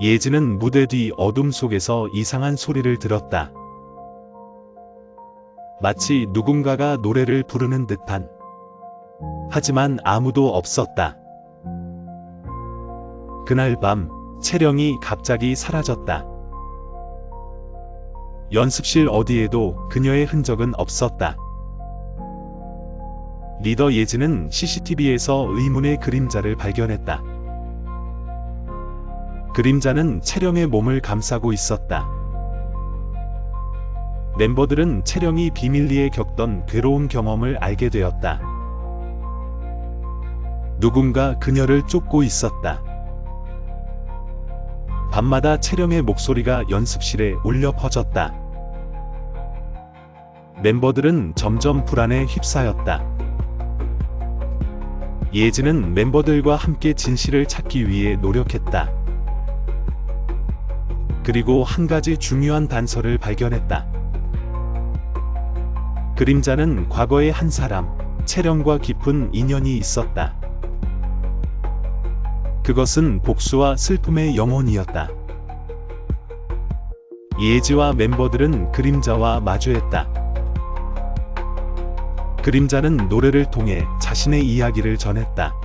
예지는 무대 뒤 어둠 속에서 이상한 소리를 들었다. 마치 누군가가 노래를 부르는 듯한. 하지만 아무도 없었다. 그날 밤, 채령이 갑자기 사라졌다. 연습실 어디에도 그녀의 흔적은 없었다. 리더 예지는 CCTV에서 의문의 그림자를 발견했다. 그림자는 채령의 몸을 감싸고 있었다. 멤버들은 채령이 비밀리에 겪던 괴로운 경험을 알게 되었다. 누군가 그녀를 쫓고 있었다. 밤마다 채령의 목소리가 연습실에 울려 퍼졌다. 멤버들은 점점 불안에 휩싸였다. 예지는 멤버들과 함께 진실을 찾기 위해 노력했다. 그리고 한 가지 중요한 단서를 발견했다. 그림자는 과거의 한 사람, 채령과 깊은 인연이 있었다. 그것은 복수와 슬픔의 영혼이었다. 예지와 멤버들은 그림자와 마주했다. 그림자는 노래를 통해 자신의 이야기를 전했다.